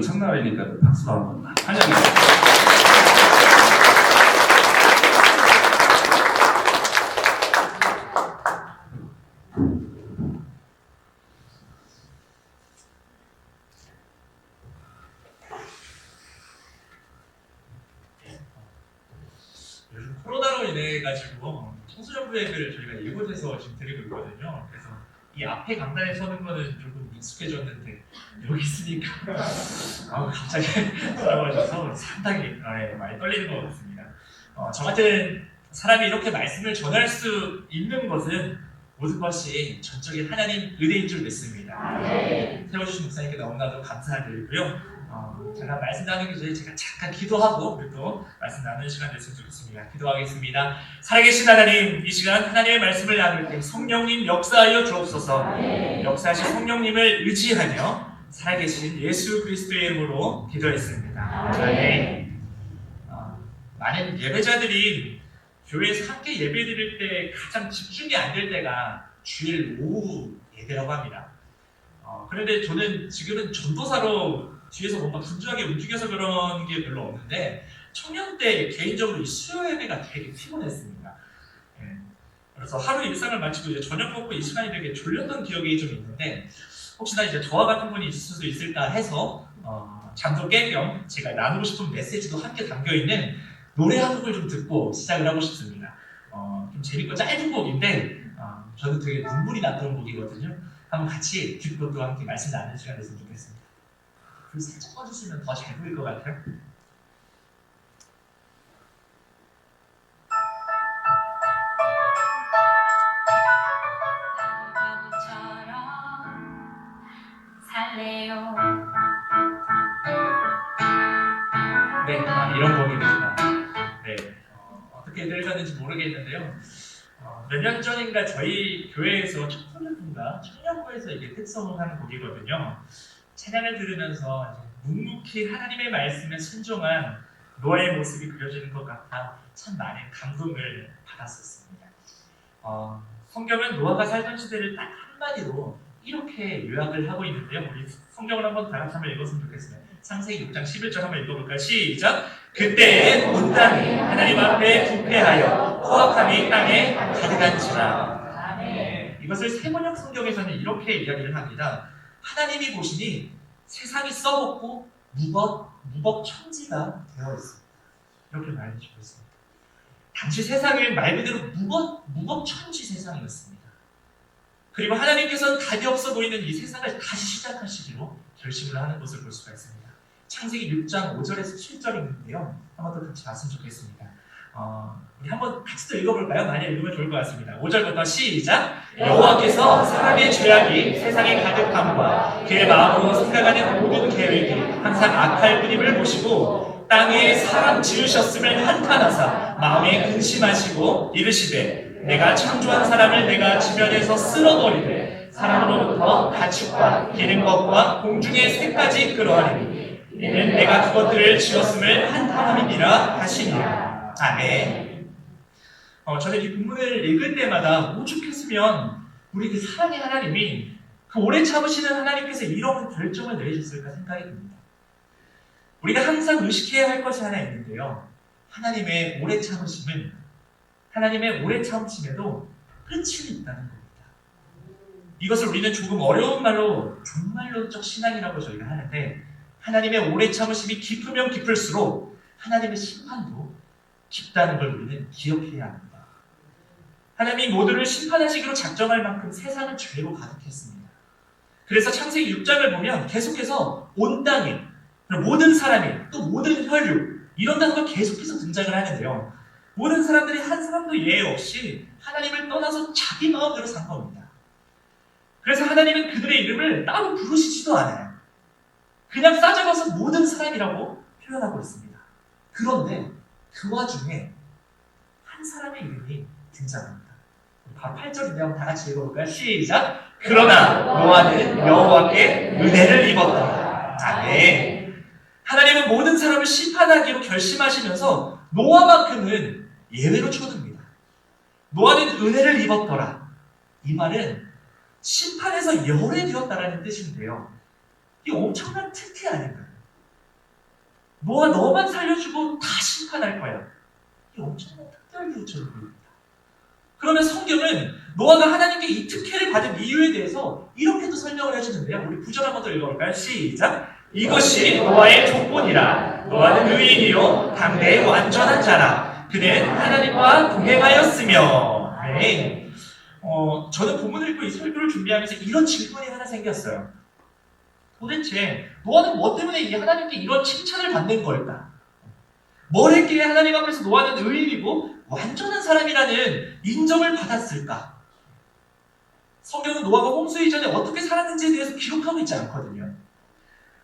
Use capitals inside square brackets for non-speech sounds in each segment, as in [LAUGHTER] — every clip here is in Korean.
오늘은 첫날이니까 박수로 한번. 요즘 코로나로 부회를 저희가 일본에서 지금 드리고 있거든요. 그래서 이 앞에 강단에 서는 거는 조금 익숙해졌는데 여기 있으니까 [LAUGHS] 아 갑자기 돌아와셔서 상당히 아, 예, 많이 떨리는 것 같습니다. 어, 저 같은 사람이 이렇게 말씀을 전할 수 있는 것은 모든 것이 전적인 하나님 은혜인 줄 믿습니다. 세워주신 목사님께 너무나도 감사드리고요. 어, 제가 말씀 나누기 전에 제가 잠깐 기도하고 그리고 또 말씀 나누는 시간 됐으면 좋겠습니다. 기도하겠습니다. 살아계신 하나님, 이 시간 하나님의 말씀을 나눌 때 성령님 역사하여 주옵소서. 역사하신 성령님을 의지하며 살아계신 예수 그리스도의 이름으로 기도했습니다. 아멘. 어, 많은 예배자들이 교회에서 함께 예배 드릴 때 가장 집중이 안 될 때가 주일 오후 예배라고 합니다. 어, 그런데 저는 지금은 전도사로 뒤에서 뭔가 분주하게 움직여서 그런 게 별로 없는데 청년 때 개인적으로 이 수요 예배가 되게 피곤했습니다. 예. 그래서 하루 일상을 마치고 이제 저녁 먹고 이 시간이 되게 졸렸던 기억이 좀 있는데 혹시나 이제 저와 같은 분이 있을 수도 있을까 해서 어, 잠도 깰겸 제가 나누고 싶은 메시지도 함께 담겨 있는 노래 한 곡을 좀 듣고 시작을 하고 싶습니다. 어, 좀 재밌고 짧은 곡인데 어, 저는 되게 눈물이 났던 곡이거든요. 한번 같이 듣고 또 함께 말씀 나누는 시간 됐으면 좋겠습니다. 불 살짝 꺼주시면 더 잘 보일 것 같아요. 네, 아, 이런 곡입니다. 네, 어, 어떻게 들으셨는지 모르겠는데요. 어, 몇년 전인가 저희 교회에서 청소년부인가 청년부에서 이게 특성을 하는 곡이거든요. 찬양을 들으면서 묵묵히 하나님의 말씀에 순종한 노아의 모습이 그려지는 것 같아 참 많은 감동을 받았었습니다. 어, 성경은 노아가 살던 시대를 딱 한마디로 이렇게 요약을 하고 있는데요. 우리 성경을 한번 다 같이 한번 읽었으면 좋겠습니다. 창세기 6장 11절 한번 읽어볼까요? 시작! 그때 온 땅이 하나님 앞에 부패하여 포악함이 땅에 가득한지라 네, 이것을 세번역 성경에서는 이렇게 이야기를 합니다. 하나님이 보시니 세상이 썩었고 무법, 무법 천지가 되어 있습니다. 이렇게 말해주고 있습니다. 당시 세상은 말 그대로 무법, 무법 천지 세상이었습니다. 그리고 하나님께서는 답이 없어 보이는 이 세상을 다시 시작하시기로 결심을 하는 것을 볼 수가 있습니다. 창세기 6장 5절에서 7절인데요. 한번 더 같이 봤으면 좋겠습니다. 어, 우리 한번 같이 또 읽어볼까요? 많이 읽으면 좋을 것 같습니다. 5절부터 시작! 여호와께서 사람의 죄악이 세상에 가득함과 그의 마음으로 생각하는 모든 계획이 항상 악할 뿐임을 보시고 땅에 사람 지으셨음을 한탄하사 마음에 근심하시고 이르시되 내가 창조한 사람을 내가 지면에서 쓸어버리되 사람으로부터 가축과 기는 것과 공중의 새까지 끌어하리니 이는 내가 그것들을 지었음을 한탄함이니라 하시니라 아멘 어, 저는 이 본문을 읽을 때마다 오죽했으면 우리 그 사랑의 하나님이 그 오래 참으시는 하나님께서 이런 결정을 내리셨을까 생각이 듭니다. 우리가 항상 의식해야 할 것이 하나 있는데요. 하나님의 오래 참으심은 하나님의 오래 참으심에도 끝이 있다는 겁니다. 이것을 우리는 조금 어려운 말로 종말론적 신앙이라고 저희가 하는데 하나님의 오래 참으심이 깊으면 깊을수록 하나님의 심판도 깊다는 걸 우리는 기억해야 합니다. 하나님이 모두를 심판하시기로 작정할 만큼 세상은 죄로 가득했습니다. 그래서 창세기 6장을 보면 계속해서 온 땅에 모든 사람이 또 모든 혈육 이런 단어가 계속해서 등장을 하는데요. 모든 사람들이 한 사람도 예외 없이 하나님을 떠나서 자기 마음대로 산 겁니다. 그래서 하나님은 그들의 이름을 따로 부르시지도 않아요. 그냥 싸잡아서 모든 사람이라고 표현하고 있습니다. 그런데 그 와중에 한 사람의 이름이 등장합니다. 바로 8절인데 한번 다 같이 읽어볼까요? 시작! 그러나 노아는 여호와께 은혜를 입었다. 아멘. 하나님은 모든 사람을 심판하기로 결심하시면서 노아만큼은 예외로 쳐둡니다. 노아는 은혜를 입었더라. 이 말은 심판에서 열애 되었다라는 뜻인데요. 이 엄청난 특혜 아닌가요? 노아 너만 살려주고 다 심판할 거야. 이 엄청난 특별 보입니다. 그러면 성경은 노아가 하나님께 이 특혜를 받은 이유에 대해서 이렇게도 설명을 해주는데요. 우리 구절 한번 더 읽어볼까요? 시작. 이것이 노아의 조건이라. 노아는 의인이요 당대의 완전한 자라. 그는 하나님과 동행하였으며. 네. 어, 저는 본문을 읽고 이 설교를 준비하면서 이런 질문이 하나 생겼어요. 도대체 노아는 뭐 때문에 이 하나님께 이런 칭찬을 받는 걸까? 뭘 했기에 하나님 앞에서 노아는 의인이고 완전한 사람이라는 인정을 받았을까? 성경은 노아가 홍수 이전에 어떻게 살았는지에 대해서 기록하고 있지 않거든요.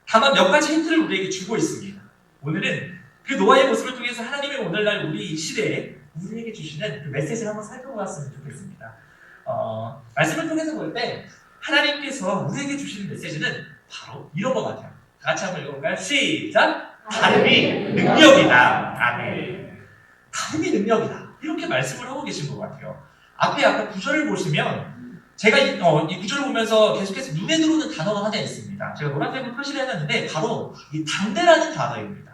다만 몇 가지 힌트를 우리에게 주고 있습니다. 오늘은 그 노아의 모습을 통해서 하나님의 오늘날 우리 이 시대에 우리에게 주시는 그 메시지를 한번 살펴보았으면 좋겠습니다. 어, 말씀을 통해서 볼 때 하나님께서 우리에게 주시는 메시지는 바로 이런 것 같아요. 다 같이 한번 읽어볼까요? 시작! 다름이 능력이다. 아멘. 다름이 능력이다. 이렇게 말씀을 하고 계신 것 같아요. 앞에 아까 구절을 보시면 제가 이, 어, 이 구절을 보면서 계속해서 눈에 들어오는 단어가 하나 있습니다. 제가 노란색으로 표시를 해놨는데 바로 이 당대라는 단어입니다.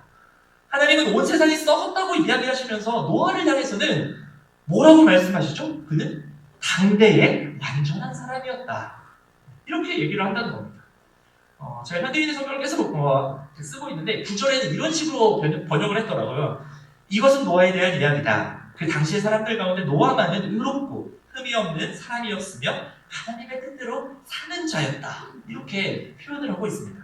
하나님은 온 세상이 썩었다고 이야기하시면서 노아를 향해서는 뭐라고 말씀하시죠? 그는 당대의 완전한 사람이었다. 이렇게 얘기를 한다는 겁니다. 어, 제가 현대인의 성경을 계속 어, 쓰고 있는데 구절에는 이런 식으로 번- 번역을 했더라고요. 이것은 노아에 대한 이야기다. 그 당시의 사람들 가운데 노아만은 의롭고 흠이 없는 사람이었으며 하나님의 뜻대로 사는 자였다. 이렇게 표현을 하고 있습니다.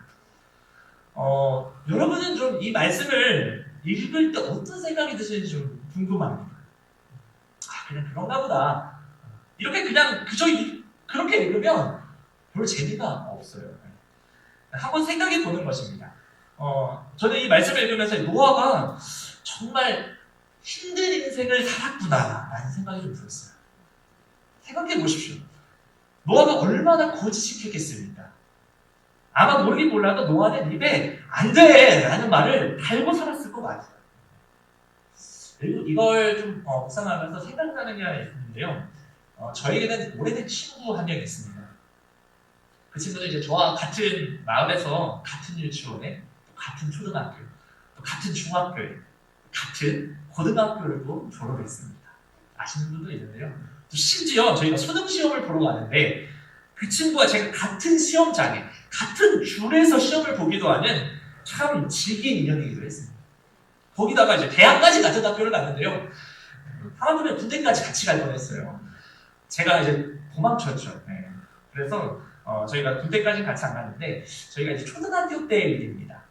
어, 여러분은 좀 이 말씀을 읽을 때 어떤 생각이 드시는지 좀 궁금합니다. 아, 그냥 그런가 보다. 이렇게 그냥 그저 이- 그렇게 읽으면 별 재미가 없어요. 한번 생각해 보는 것입니다. 어, 저는 이 말씀을 읽으면서 노아가 정말 힘든 인생을 살았구나라는 생각이 좀 들었어요. 생각해 보십시오. 노아가 얼마나 거짓했겠습니까? 아마 모르긴 몰라도 노아는 입에 안 돼! 라는 말을 달고 살았을 것 같아요. 그리고 이걸 좀 어, 묵상하면서 생각나는 게 하나 있는데요. 어, 저에게는 오래된 친구 한 명 있습니다. 그 친구는 이제 저와 같은 마을에서 같은 유치원에 또 같은 초등학교, 또 같은 중학교에 같은 고등학교를 또 졸업했습니다. 아시는 분도 있는데요. 또 심지어 저희가 수능 시험을 보러 가는데 그 친구와 제가 같은 시험장에 같은 줄에서 시험을 보기도 하는 참 질긴 인연이기도 했습니다. 거기다가 이제 대학까지 같은 학교를 갔는데요. 하마터면 군대까지 같이 갈 뻔했어요. 제가 이제 도망쳤죠. 네. 그래서 어, 저희가 군대까지 같이 안 갔는데 저희가 이제 초등학교 때 일입니다.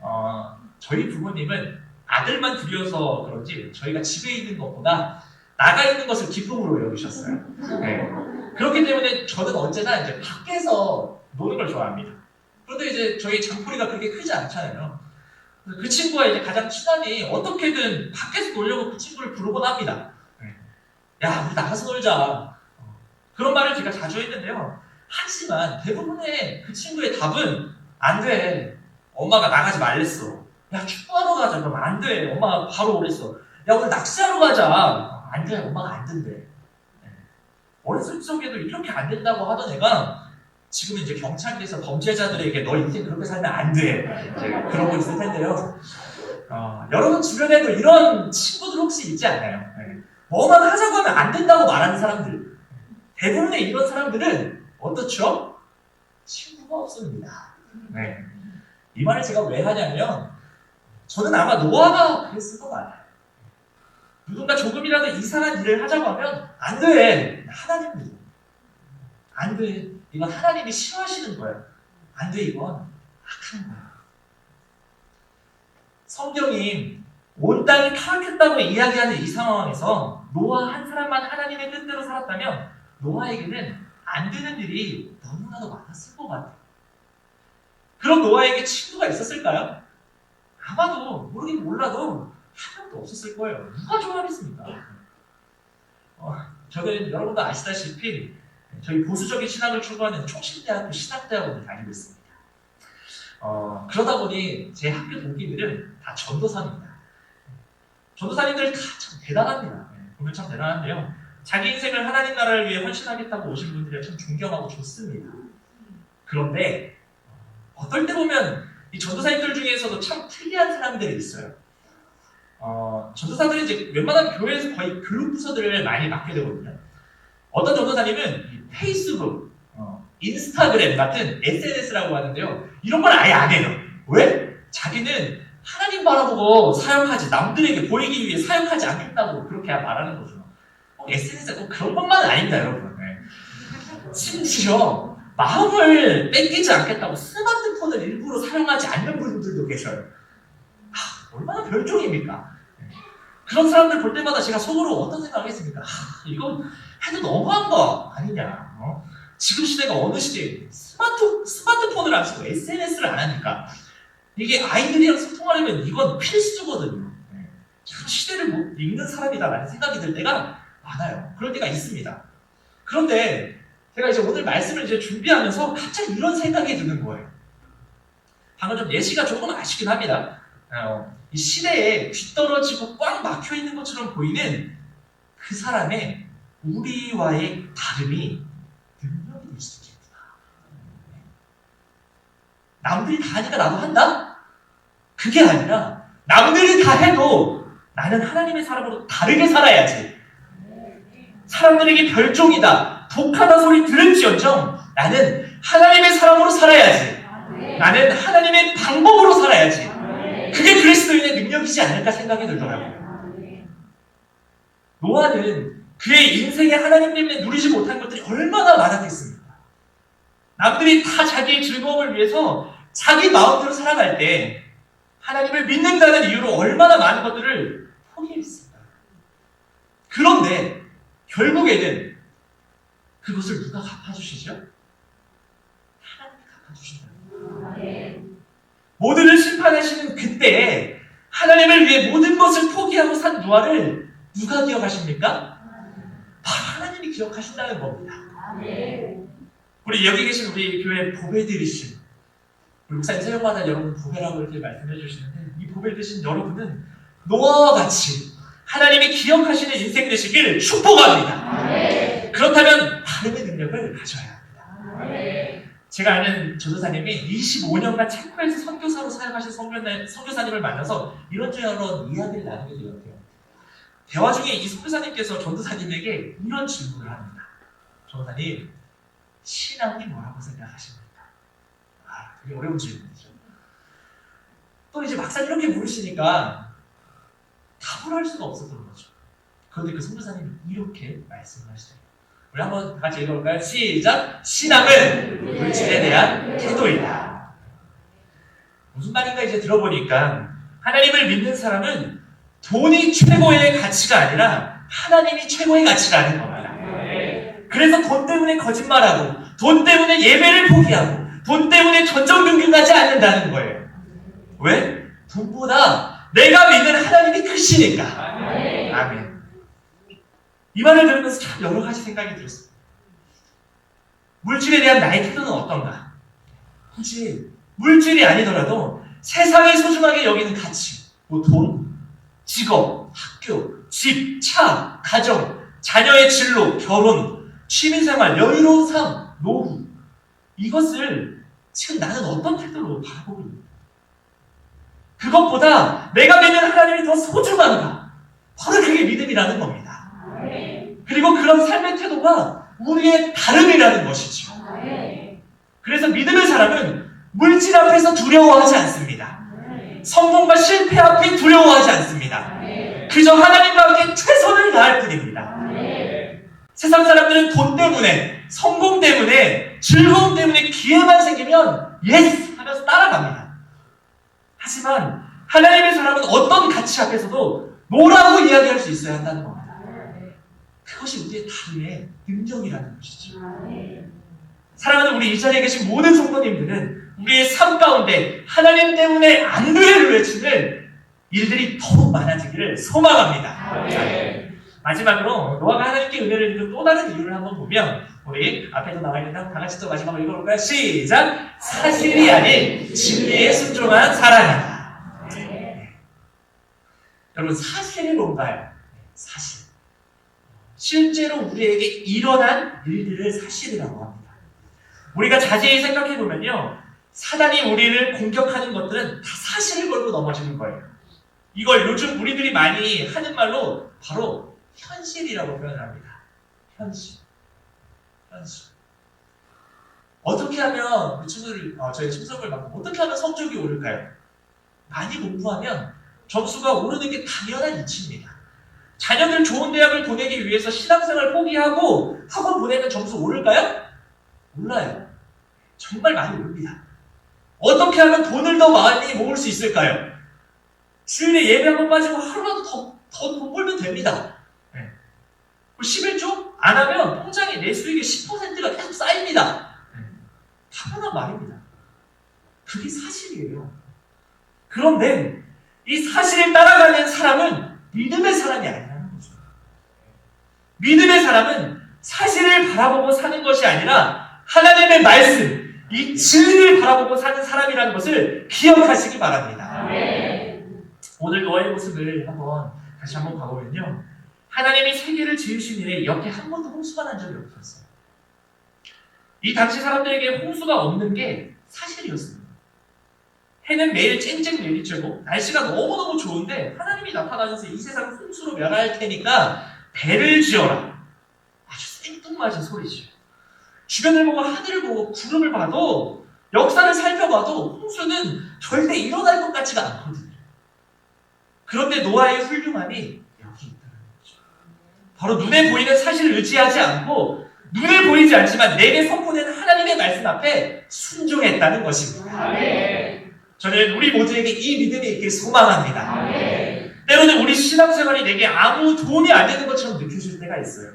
어, 저희 부모님은 아들만 둘이어서 그런지 저희가 집에 있는 것보다 나가 있는 것을 기쁨으로 여기셨어요. 네. 그렇기 때문에 저는 언제나 이제 밖에서 노는 걸 좋아합니다. 그런데 이제 저희 장소리가 그렇게 크지 않잖아요. 그 친구와 이제 가장 친하니 어떻게든 밖에서 놀려고 그 친구를 부르곤 합니다. 네. 야, 우리 나가서 놀자. 어, 그런 말을 제가 자주 했는데요. 하지만 대부분의 그 친구의 답은 안 돼. 엄마가 나가지 말랬어. 야, 축구하러 가자. 그럼 안 돼. 엄마가 바로 오랬어. 야, 오늘 낚시하러 가자. 안 돼. 엄마가 안 된대. 네. 어렸을 적에도 이렇게 안 된다고 하던 애가 지금 이제 경찰에서 범죄자들에게 너 인생 그렇게 살면 안 돼. 이제 그러고 있을 텐데요. 어, 여러분 주변에도 이런 친구들 혹시 있지 않나요? 네. 뭐만 하자고 하면 안 된다고 말하는 사람들. 대부분의 이런 사람들은 어떻죠? 친구가 없습니다. 네. 이 말을 제가 왜 하냐면 저는 아마 노아가 그랬을 것 같아요. 누군가 조금이라도 이상한 일을 하자고 하면 안 돼. 하나님 믿어. 안 돼. 이건 하나님이 싫어하시는 거야. 안 돼. 이건 악한 거야. 성경이 온 땅이 타락했다고 이야기하는 이 상황에서 노아 한 사람만 하나님의 뜻대로 살았다면 노아에게는 안 되는 일이 너무나도 많았을 것 같아요. 그럼 노아에게 친구가 있었을까요? 아마도 모르긴 몰라도 한 명도 없었을 거예요. 누가 좋아하겠습니까? 어, 저는 여러분도 아시다시피 저희 보수적인 신학을 추구하는 총신대학교 신학대학원을 다니고 있습니다. 어, 그러다 보니 제 학교 동기들은 다 전도사입니다. 전도사님들 다 참 대단합니다. 네, 보면 참 대단한데요. 자기 인생을 하나님 나라를 위해 헌신하겠다고 오신 분들이 참 존경하고 좋습니다. 그런데 어떨 때 보면 이 전도사님들 중에서도 참 특이한 사람들이 있어요. 어, 전도사들이 이제 웬만한 교회에서 거의 교육 부서들을 많이 맡게 되거든요. 어떤 전도사님은 이 페이스북, 어, 인스타그램 같은 SNS라고 하는데요. 이런 걸 아예 안 해요. 왜? 자기는 하나님 바라보고 사역하지 남들에게 보이기 위해 사역하지 않겠다고 그렇게 말하는 거죠. 꼭 SNS가 꼭 그런 것만은 아닙니다, 여러분. 네. 심지어 마음을 뺏기지 않겠다고 스마트폰을 일부러 사용하지 않는 분들도 계셔요. 하, 얼마나 별종입니까? 네. 그런 사람들 볼 때마다 제가 속으로 어떤 생각을 했습니까? 하, 이거 해도 너무한 거 아니냐? 어? 지금 시대가 어느 시대에 스마트, 스마트폰을 안 쓰고 SNS를 안 하니까 이게 아이들이랑 소통하려면 이건 필수거든요. 네. 참 시대를 못 읽는 사람이다라는 생각이 들 때가 많아요. 그럴 때가 있습니다. 그런데 제가 이제 오늘 말씀을 이제 준비하면서 갑자기 이런 생각이 드는 거예요. 방금 좀 예시가 조금 아쉽긴 합니다. 어, 이 시대에 뒤떨어지고 꽉 막혀 있는 것처럼 보이는 그 사람의 우리와의 다름이 능력이 될 수도 있겠구나. 남들이 다 하니까 나도 한다? 그게 아니라 남들이 다 해도 나는 하나님의 사람으로 다르게 살아야지. 사람들에게 별종이다, 독하다 소리 들을지언정 나는 하나님의 사람으로 살아야지. 나는 하나님의 방법으로 살아야지. 그게 그리스도인의 능력이지 않을까 생각이 들더라고요. 노아는 그의 인생에 하나님 때문에 누리지 못한 것들이 얼마나 많았겠습니까? 남들이 다 자기의 즐거움을 위해서 자기 마음대로 살아갈 때 하나님을 믿는다는 이유로 얼마나 많은 것들을 포기했습니다. 그런데 결국에는 그것을 누가 갚아주시죠? 하나님이 갚아주신다. 모두를 심판하시는 그때에 하나님을 위해 모든 것을 포기하고 산 노아를 누가 기억하십니까? 바로 하나님이 기억하신다는 겁니다. 우리 여기 계신 우리 교회 보배들이신 우리 목사님 새벽마다 여러분 보배라고 이렇게 말씀해 주시는데 이 보배 되신 여러분은 노아와 같이 하나님이 기억하시는 인생 되시길 축복합니다. 그렇다면 다름의 능력을 가져야 합니다. 제가 아는 전도사님이 25년간 체코에서 선교사로 선교사- 선교사님을 만나서 이런 저런 이야기를 나누게 되었대요. 대화 중에 이 선교사님께서 전도사님에게 이런 질문을 합니다. 전도사님, 신앙이 뭐라고 생각하십니까? 아, 되게 어려운 질문이죠. 또 이제 막상 이렇게 물으시니까 답을 할 수가 없었던 거죠. 그런데 그 선교사님이 이렇게 말씀을 하시더라고요. 우리 한번 같이 읽어볼까요? 시작! 신앙은 물질에 대한 태도이다. 무슨 말인가 이제 들어보니까 하나님을 믿는 사람은 돈이 최고의 가치가 아니라 하나님이 최고의 가치라는 겁니다. 그래서 돈 때문에 거짓말하고 돈 때문에 예배를 포기하고 돈 때문에 전정긍긍하지 않는다는 거예요. 왜? 돈보다 내가 믿는 하나님이 크시니까. 아멘. 이 말을 들으면서 참 여러 가지 생각이 들었어요. 물질에 대한 나의 태도는 어떤가? 굳이 물질이 아니더라도 세상이 소중하게 여기는 가치, 뭐 돈, 직업, 학교, 집, 차, 가정, 자녀의 진로, 결혼, 취미생활, 여유로운 삶, 노후 이것을 지금 나는 어떤 태도로 바라보고 있는가? 그것보다 내가 믿는 하나님이 더 소중한가? 바로 그게 믿음이라는 겁니다. 그리고 그런 삶의 태도가 우리의 다름이라는 것이죠. 그래서 믿음의 사람은 물질 앞에서 두려워하지 않습니다. 성공과 실패 앞에 두려워하지 않습니다. 그저 하나님과 함께 최선을 다할 뿐입니다. 세상 사람들은 돈 때문에, 성공 때문에, 즐거움 때문에 기회만 생기면 예스 하면서 따라갑니다. 하지만 하나님의 사람은 어떤 가치 앞에서도 노라고 이야기할 수 있어야 한다는 겁니다. 그것이 우리의 다름의 능력이라는 것이죠. 사랑하는 우리 이 자리에 계신 모든 성도님들은 우리의 삶 가운데 하나님 때문에 안 되를 외치는 일들이 더욱 많아지기를 소망합니다. 마지막으로 노아가 하나님께 은혜를 입는 또 다른 이유를 한번 보면 우리 앞에서 나와 있는 다 같이 또 마지막으로 읽어볼까요? 시작! 사실이 아닌 진리에 순종한 사람이다. 여러분 사실이 뭔가요? 사실. 실제로 우리에게 일어난 일들을 사실이라고 합니다. 우리가 자세히 생각해 보면요. 사단이 우리를 공격하는 것들은 다 사실을 걸고 넘어지는 거예요. 이걸 요즘 우리들이 많이 하는 말로 바로 현실이라고 표현합니다. 현실. 현실. 어떻게 하면 우리 친구들, 어, 저희 친구들 막 어떻게 하면 성적이 오를까요? 많이 공부하면 점수가 오르는 게 당연한 이치입니다. 자녀들 좋은 대학을 보내기 위해서 신앙생활 포기하고 학원 보내면 점수 오를까요? 올라요. 정말 많이 오릅니다. 어떻게 하면 돈을 더 많이 모을 수 있을까요? 주일에 예배 한번 빠지고 하루라도 더, 더 돈 벌면 됩니다. 네. 11조? 안 하면 통장에 내 수익의 10%가 계속 쌓입니다. 네. 당연한 말입니다. 그게 사실이에요. 그런데 이 사실을 따라가는 사람은 믿음의 사람이 아니라는 거죠. 믿음의 사람은 사실을 바라보고 사는 것이 아니라 하나님의 말씀, 이 진리를 바라보고 사는 사람이라는 것을 기억하시기 바랍니다. 오늘 노아의 모습을 한번 다시 한번 봐보면요. 하나님이 세계를 지으신 이래 여태 한 번도 홍수가 난 적이 없었어요. 이 당시 사람들에게 홍수가 없는 게 사실이었습니다. 해는 매일 쨍쨍 내리쬐고 날씨가 너무너무 좋은데 하나님이 나타나셔서 이 세상을 홍수로 멸할 테니까 배를 지어라. 아주 생뚱맞은 소리죠. 주변을 보고 하늘을 보고 구름을 봐도 역사를 살펴봐도 홍수는 절대 일어날 것 같지가 않거든요. 그런데 노아의 훌륭함이. 바로 눈에 보이는 사실을 의지하지 않고 눈에 보이지 않지만 내게 선포된 하나님의 말씀 앞에 순종했다는 것입니다. 저는 우리 모두에게 이 믿음이 있길 소망합니다. 때로는 우리 신앙생활이 내게 아무 도움이 안 되는 것처럼 느껴질 때가 있어요.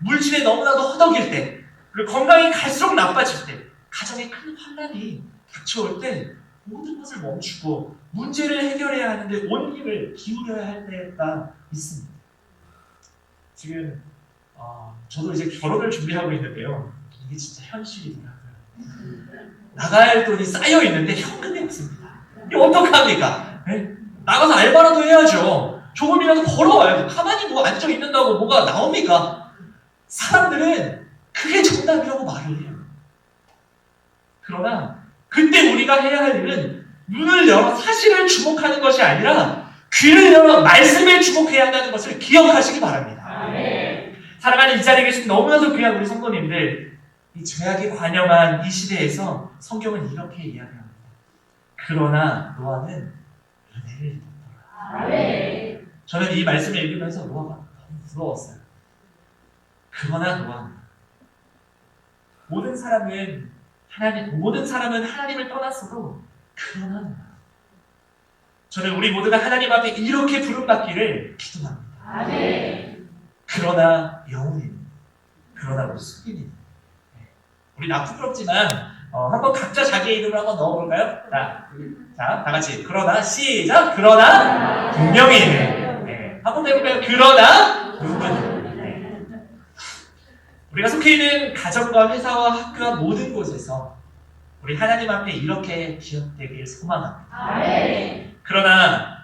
물질에 너무나도 허덕일 때, 그리고 건강이 갈수록 나빠질 때, 가정에 큰 환란이 닥쳐올 때 모든 것을 멈추고 문제를 해결해야 하는데 온 힘을 기울여야 할 때가 있습니다. 지금 어, 저도 이제 결혼을 준비하고 있는데요. 이게 진짜 현실이더라고요. 나갈 돈이 쌓여 있는데 현금이 없습니다. 이거 어떡합니까? 네? 나가서 알바라도 해야죠. 조금이라도 벌어와야죠. 가만히 뭐 앉아 있는다고 뭐가 나옵니까? 사람들은 그게 정답이라고 말을 해요. 그러나 그때 우리가 해야 할 일은 눈을 열어 사실을 주목하는 것이 아니라 귀를 열어 말씀에 주목해야 한다는 것을 기억하시기 바랍니다. 사랑하는 이 자리에 계신 너무나도 귀한 우리 성도님들, 이 죄악이 관영한 이 시대에서 성경은 이렇게 이야기합니다. 그러나 노아는 은혜를 입었더라. 저는 이 말씀을 읽으면서 노아가 너무 부러웠어요. 그러나 노아는 모든 사람은 하나님 모든 사람은 하나님을 떠났어도 그러나 노아. 저는 우리 모두가 하나님 앞에 이렇게 부름받기를 기도합니다. 그러나 영웅이 그러나 우리 숙인이 우리 나 부끄럽지만 어, 한번 각자 자기의 이름을 한번 넣어볼까요? 자, 자, 다 같이 그러나 시작 그러나 분명히 네. 한번 해볼까요? 그러나 누구는 네. 우리가 속해 있는 가정과 회사와 학교와 모든 곳에서 우리 하나님 앞에 이렇게 기억되길 소망합니다. 그러나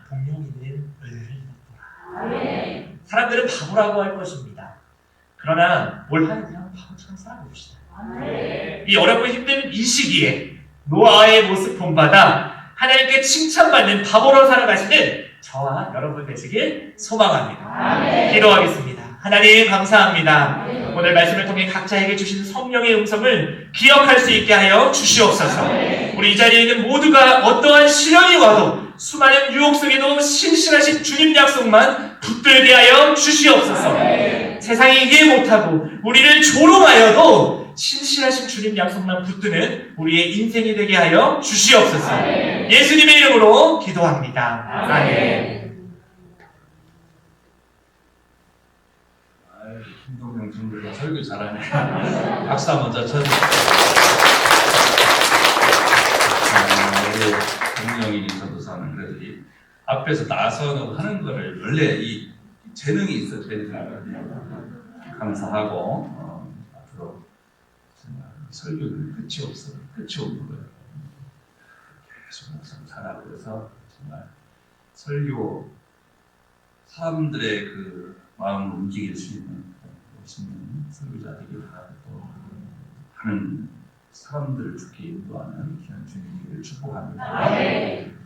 사람들은 바보라고 할 것입니다. 그러나 올 한해 그냥 바보처럼 살아봅시다. 이 어렵고 힘든 이 시기에 노아의 모습 본받아 하나님께 칭찬받는 바보로 살아가시는 저와 여러분 되시길 소망합니다. 기도하겠습니다. 하나님 감사합니다. 오늘 말씀을 통해 각자에게 주신 성령의 음성을 기억할 수 있게 하여 주시옵소서. 우리 이 자리에 있는 모두가 어떠한 시련이 와도 수많은 유혹 속에도 신실하신 주님 약속만 붙들게 하여 주시옵소서. 세상이 이해 못하고 우리를 조롱하여도 신실하신 주님 약속만 붙드는 우리의 인생이 되게 하여 주시옵소서. 예수님의 이름으로 기도합니다. 아멘. 아유, 친구가 설교 잘하네. [LAUGHS] 박수 한번 쳐 쳐. 아, 우리 동영이 전도사는 그래도 이 앞에서 나서는 하는 거를 원래 이 재능이 있어 재능이거든요. 감사하고 어, 앞으로 설교를 끝이 없어 끝이 없는 거예요. 계속 항상 잘하고 그래서 정말 설교 사람들의 그 마음을 움직일 수 있는 멋 되길 바라고 또 하는 사람들 주께 인도하는 귀한 주님을 축복합니다. 아멘.